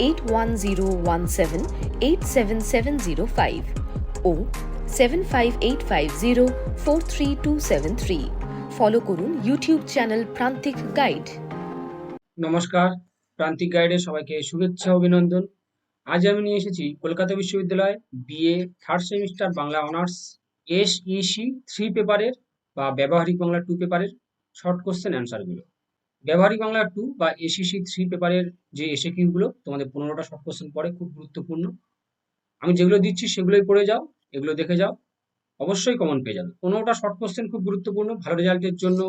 eight one zero one seven eight seven seven zero five o seven five eight five zero four three two seven three follow করুন YouTube channel Prantik guide নমস্কার প্রান্তিক গাইডে সবাইকে শুভেচ্ছা, অভিনন্দন। আজ আমি নিয়ে এসেছি কলকাতা বিশ্ববিদ্যালয় BA third semester Bangla honours S EC three পেপারের বা ব্যবহারিক বাংলা টু পেপারের শর্ট কোশ্চেন অ্যান্সারগুলো ব্যবহারিক বাংলা টু বা এসিসি থ্রি পেপারের যে এসে কিউগুলো তোমাদের পনেরোটা শর্ট কোশ্চেন পড়ে, খুব গুরুত্বপূর্ণ। আমি যেগুলো দিচ্ছি সেগুলোই পড়ে যাও, এগুলো দেখে যাও। অবশ্যই কমন পেয়ে যাবে। পনেরোটা শর্ট কোশ্চেন খুব গুরুত্বপূর্ণ, ভালো রেজাল্টের জন্য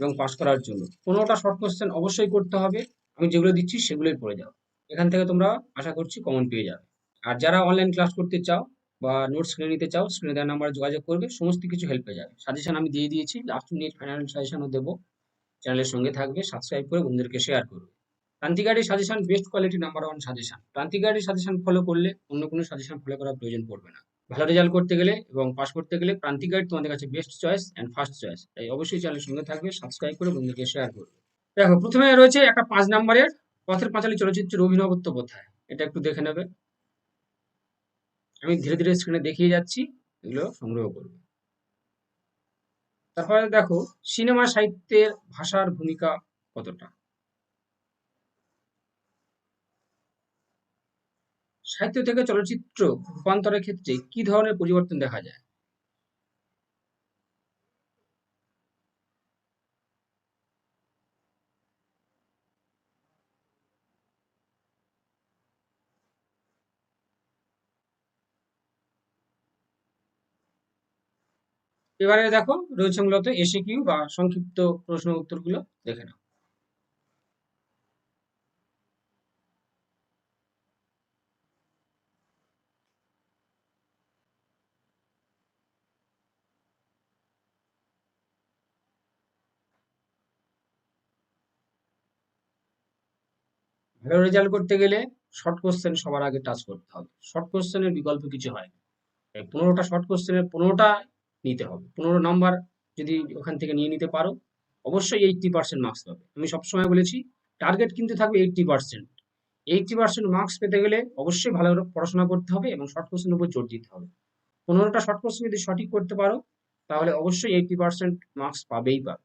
এবং পাস করার জন্য। পনেরোটা শর্ট কোশ্চেন অবশ্যই করতে হবে। আমি যেগুলো দিচ্ছি সেগুলোই পড়ে যাও। এখান থেকে তোমরা আশা করছি কমন পেয়ে যাবে। আর যারা অনলাইন ক্লাস করতে চাও বা নোটস কিনে নিতে চাও স্ক্রিনে দেওয়ার নাম্বারে যোগাযোগ করবে, সমস্ত কিছু হেল্প পেয়ে যাবে। সাজেশন আমি দিয়ে দিয়েছি লাস্ট মিনিট ফাইনাল সাজেশনও দেবো। চ্যানেলের সঙ্গে থাকবে সাবস্ক্রাইব করে বন্ধুদেরকে শেয়ার করবে। প্রান্তিকারী suggestion best quality number one suggestion প্রান্তিকারী suggestion follow করলে অন্য কোনো সাজেশন ফলো করার প্রয়োজন পড়বে না। ভালো রেজাল্ট করতে গেলে এবং পাস করতে গেলে প্রান্তিক গাইড তোমাদের কাছে best choice and first choice তাই অবশ্যই চ্যানেলের সঙ্গে থাকবে সাবস্ক্রাইব করে বন্ধুদেরকে শেয়ার করবে। দেখো, প্রথমে রয়েছে একটা পাঁচ নম্বরের পথের পাঁচালী চলচ্চিত্রের অভিনবত্ব কোথায় এটা একটু দেখে নেবে। আমি ধীরে ধীরে স্ক্রিনে দেখিয়ে যাচ্ছি, এগুলো সংগ্রহ করবে। তারপরে দেখো, সিনেমা সাহিত্যের ভাষার ভূমিকা কতটা? সাহিত্য থেকে চলচ্চিত্র রূপান্তরের ক্ষেত্রে কি ধরনের পরিবর্তন দেখা যায়? এবারে দেখো রয়েছে মূলত এসে কিউ বা সংক্ষিপ্ত প্রশ্ন উত্তরগুলো দেখে নাও। ভালো রেজাল্ট করতে গেলে শর্ট কোশ্চেন সবার আগে টাচ করতে হবে। শর্ট কোশ্চেনের বিকল্প কিছু হয় না। পনেরোটা শর্ট কোশ্চেনের পনেরোটা নিতে হবে। পনেরো নম্বর যদি ওখান থেকে নিয়ে নিতে পারো, অবশ্যই এইটটি পার্সেন্ট মার্কস পাবে। আমি সবসময় বলেছি টার্গেট কিন্তু থাকবে eighty percent eighty percent marks পেতে গেলে অবশ্যই ভালো পড়াশোনা করতে হবে এবং শর্ট কোশ্চেনের উপর জোর দিতে হবে। পনেরোটা শর্ট কোশ্চেন যদি সঠিক করতে পারো, তাহলে অবশ্যই এইটটি পার্সেন্ট মার্কস পাবেই পাবে।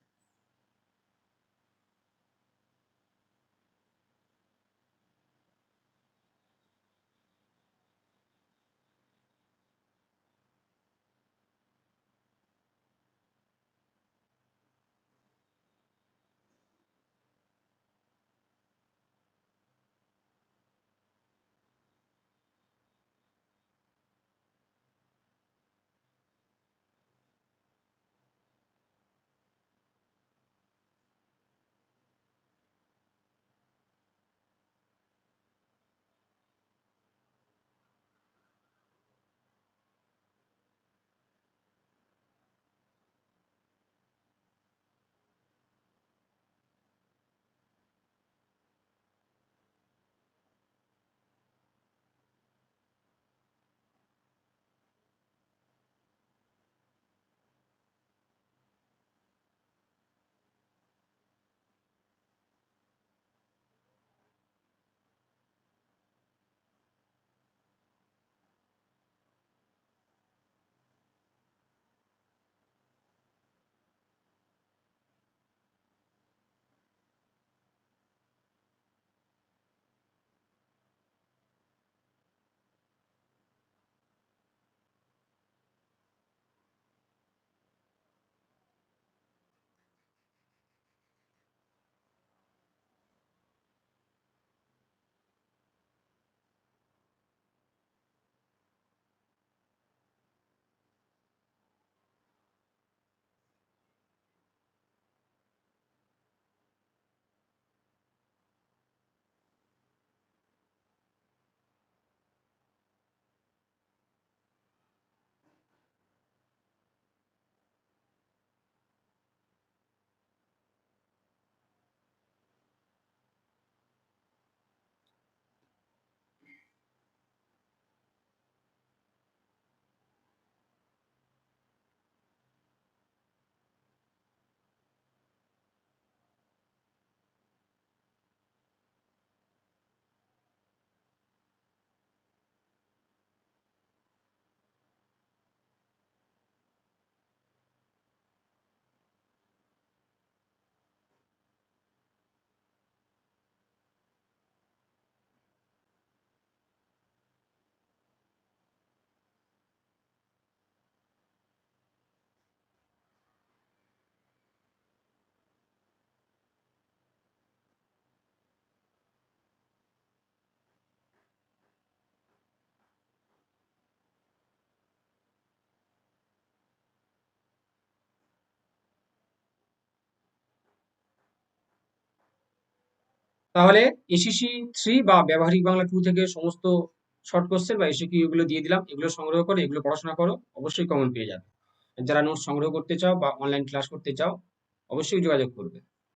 তাহলে এসিসি থ্রি বা ব্যবহারিক বাংলা টু থেকে সমস্ত শর্ট কোশ্চেন বা এসিকিউ এগুলো দিয়ে দিলাম। এগুলো সংগ্রহ করো, এগুলো পড়াশোনা করো, অবশ্যই কমন পেয়ে যাবে। যারা নোট সংগ্রহ করতে চাও বা অনলাইন ক্লাস করতে চাও, অবশ্যই যোগাযোগ করবে।